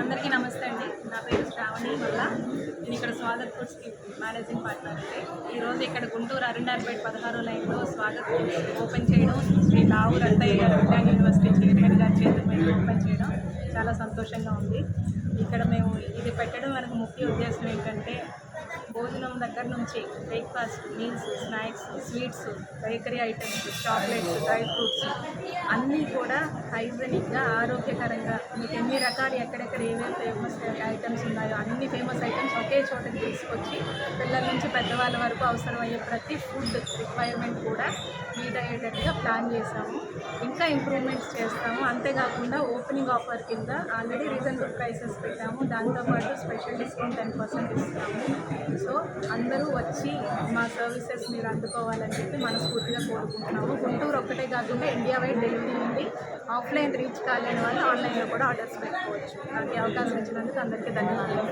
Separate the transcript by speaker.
Speaker 1: అందరికీ నమస్తే అండి. నా పేరు శ్రావణి వల్ల నేను ఇక్కడ స్వాగత్ ఫుడ్స్కి మేనేజింగ్ పార్ట్నర్ అండి. ఈరోజు ఇక్కడ గుంటూరు అరుణార్పేట్ పదహారో లైన్లో స్వాగత్. ఫుడ్స్ ఓపెన్ చేయడం శ్రీ లావు రత్తయ్య గారు యూనివర్సిటీ చైర్మన్ గారి చేతుల మీద ఓపెన్ చేయడం చాలా సంతోషంగా ఉంది. ఇక్కడ మేము ఇది పెట్టడం మనకు ముఖ్య ఉద్దేశం ఏంటంటే భోజనం దగ్గర నుంచి breakfast meals snacks sweets bakery items chocolates dry fruits అన్నీ కూడా హైజెనిక్గా ఆరోగ్యకరంగా మీకు ఎన్ని రకాలు ఎక్కడెక్కడ ఏమేమి ఫేమస్ ఐటమ్స్ ఉన్నాయో అన్ని ఫేమస్ ఐటమ్స్ ఒకే చోటకి తీసుకొచ్చి పిల్లల నుంచి పెద్దవాళ్ళ వరకు అవసరమయ్యే ప్రతి ఫుడ్ రిక్వైర్మెంట్ కూడా మీట్ అయ్యేటట్టుగా ప్లాన్ చేసాము ఇంకా ఇంప్రూవ్మెంట్స్ చేస్తాము. అంతేకాకుండా ఓపెనింగ్ ఆఫర్ కింద ఆల్రెడీ రీజనబుల్ ప్రైసెస్ పెట్టాము. దాంతోపాటు స్పెషల్ డిస్కౌంట్ టెన్ పర్సెంట్ ఇస్తాము. సో అందరూ వచ్చి మా సర్వీసెస్ మీరు అందుకోవాలని చెప్పి మనస్ఫూర్తిగా కోరుకుంటున్నాము. గుంటూరు ఒక్కటే కాకుండా ఇండియా వైడ్ డెలివరీ ఉంది ఆఫ్లైన్ రీచ్ కాలేని వాళ్ళు ఆన్లైన్లో కూడా ఆర్డర్స్ పెట్టుకోవచ్చు. నాకు అవకాశం ఇచ్చినందుకు అందరికీ ధన్యవాదాలు.